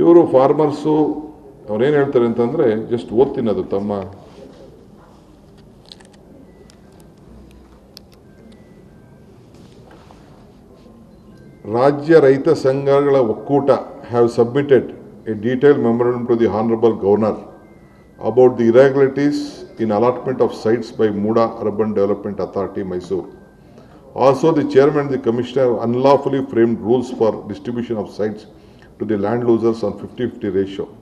ಇವರು ಫಾರ್ಮರ್ಸು, ಅವ್ರೇನು ಹೇಳ್ತಾರೆ ಅಂತಂದರೆ ಜಸ್ಟ್ ಓದ್ತೀನಿ ಅದು ತಮ್ಮ. ರಾಜ್ಯ ರೈತ ಸಂಘಗಳ ಒಕ್ಕೂಟ have submitted a detail memorandum to the honourable governor about the irregularities in allotment of sites by MUDA urban development authority Mysuru also the chairman the commissioner unlawfully framed rules for distribution of sites to the land losers on 50-50 ratio.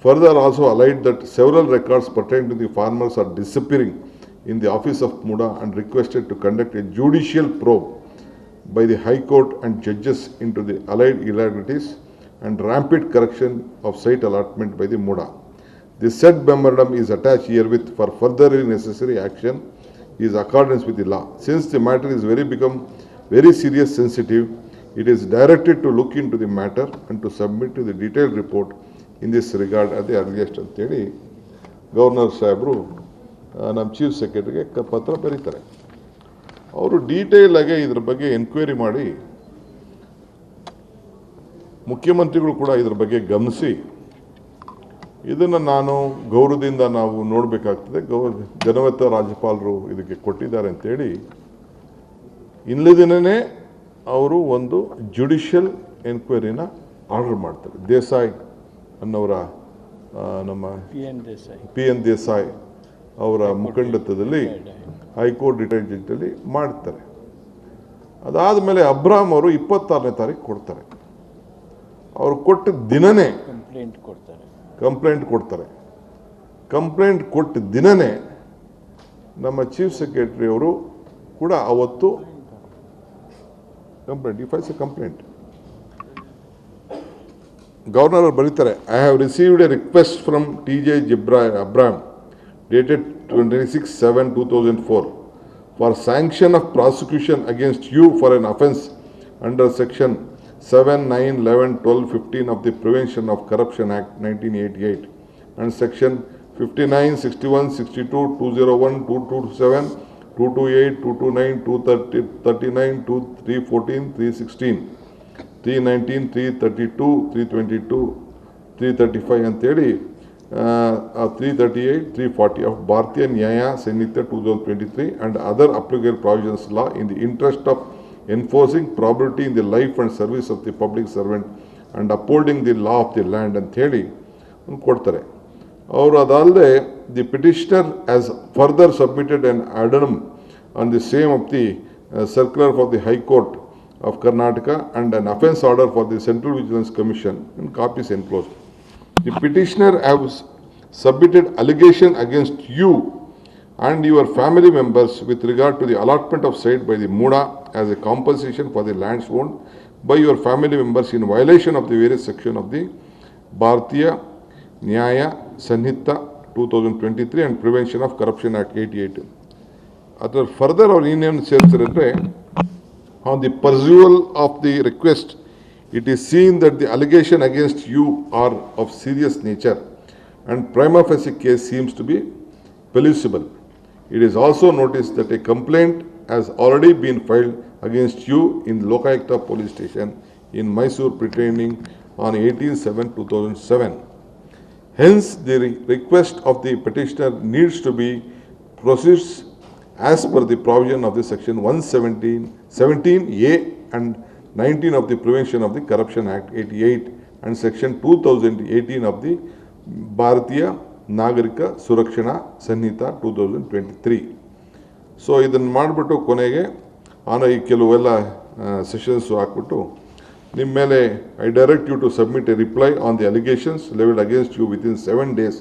Further, also allied that several records pertaining to the farmers are disappearing in the office of Muda and requested to conduct a judicial probe by the High Court and judges into the allied irregularities and rampant correction of site allotment by the Muda. The said memorandum is attached herewith for further necessary action is accordance with the law. Since the matter is very become very serious sensitive, it is directed to look into the matter and to submit to the detailed report this regard at the earliest ಅಂತೇಳಿ governor ಸಾಹೇಬರು ನಮ್ಮ chief ಸೆಕ್ರೆಟರಿಗೆ ಪತ್ರ ಬರೀತಾರೆ. ಅವರು detail ಆಗಿ ಇದ್ರ ಬಗ್ಗೆ enquiry ಮಾಡಿ, ಮುಖ್ಯಮಂತ್ರಿಗಳು ಕೂಡ ಇದ್ರ ಬಗ್ಗೆ ಗಮನಿಸಿ, ಇದನ್ನು ನಾನು ಗೌರವದಿಂದ ನಾವು ನೋಡಬೇಕಾಗ್ತದೆ. ಗೌ, ಜನವತ್ತ ರಾಜ್ಯಪಾಲರು ಇದಕ್ಕೆ ಕೊಟ್ಟಿದ್ದಾರೆ ಅಂತೇಳಿ ಇಲ್ಲದಿನೇ ಅವರು ಒಂದು ಜುಡಿಷಿಯಲ್ ಎನ್ಕ್ವೈರಿನ ಆರ್ಡರ್ ಮಾಡ್ತಾರೆ. ದೇಸಾಯಿ ಅನ್ನೋರ ನಮ್ಮ P N Desai P N Desai ಅವರ ಮುಖಂಡತ್ವದಲ್ಲಿ ಹೈಕೋರ್ಟ್ ಡಿಟೆಂಜೆಂಟಲ್ಲಿ ಮಾಡ್ತಾರೆ. ಅದಾದ ಮೇಲೆ ಅಬ್ರಾಮ್ ಅವರು ಇಪ್ಪತ್ತಾರನೇ ತಾರೀಕು ಕೊಡ್ತಾರೆ. ಅವರು ಕೊಟ್ಟ ದಿನನೇ ಕಂಪ್ಲೇಂಟ್ ಕೊಡ್ತಾರೆ. ಕಂಪ್ಲೇಂಟ್ ಕೊಡ್ತಾರೆ. ಕಂಪ್ಲೇಂಟ್ ಕೊಟ್ಟ ದಿನನೇ ನಮ್ಮ ಚೀಫ್ ಸೆಕ್ರೆಟರಿ ಅವರು ಕೂಡ ಅವತ್ತು complaint if ice A complaint governor ಅವ್ರು ಬರೀತಾರೆ I have received A request from T J zebra ಅಬ್ರಾಮ್ dated twenty six seven two thousand four for sanction of prosecution against you for an offence under section seven nine eleven twelve fifteen of the prevention of corruption act nineteen eighty eight and section fifty nine sixty one sixty two two zero one two two seven two two eight two two nine two thirty thirty nine two three fourteen three sixteen three nineteen three thirty two three twenty two three thirty five ಅಂತೇಳಿ three thirty eight three forty of ಭಾರತೀಯ ನ್ಯಾಯ ಸಂಹಿತೆ two thousand twenty three and other applicable provisions law in the interest of enforcing ಪ್ರಾಬರ್ಟಿ in the life and service of the public servant and ಅಪೋಲ್ಡಿಂಗ್ the law of the land ಅಂತೇಳಿ ಒಂದು ಕೊಡ್ತಾರೆ ಅವರು ಅದಲ್ಲದೆ the petitioner as further submitted on ಅಡನಮ್ on the same of the circular for the high court of Karnataka and an offence order for the Central Vigilance Commission and copies enclosed. The petitioner has submitted allegation against you and your family members with regard to the allotment of site by the Muda as a compensation for the lands owned by your family members in violation of the various section of the Bharatiya Nyaya Sanhita 2023 and Prevention of Corruption Act 88. After further our Union Sales Secretary, on the perusal of the request, it is seen that the allegation against you are of serious nature and prima facie case seems to be plausible. It is also noticed that a complaint has already been filed against you in Lokayukta police station in Mysore pertaining on 18 7 2007 Hence, the re- request of the petitioner needs to be processed as per the provision of the section 117, 17A and 19 of the Prevention of the Corruption Act 88 and section 2018 of the Bharatiya Nagarika Surakshana Sanhita 2023. So ಇದನ್ನು ಮಾಡಿಬಿಟ್ಟು ಕೊನೆಗೆ ಆನ ಈ ನಿಮ್ಮ ಮೇಲೆ I direct you to submit a reply on the allegations levelled against you within seven days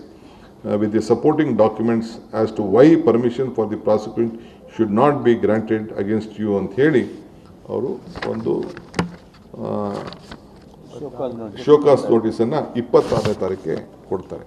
with the supporting documents as to why permission for the prosecute should not be granted against you ಅಂತ ಹೇಳಿ ಅವರು ಒಂದು show cause ನೋಟಿಸನ್ನು ಇಪ್ಪತ್ತಾರನೇ ತಾರೀಕಿಗೆ ಕೊಡ್ತಾರೆ.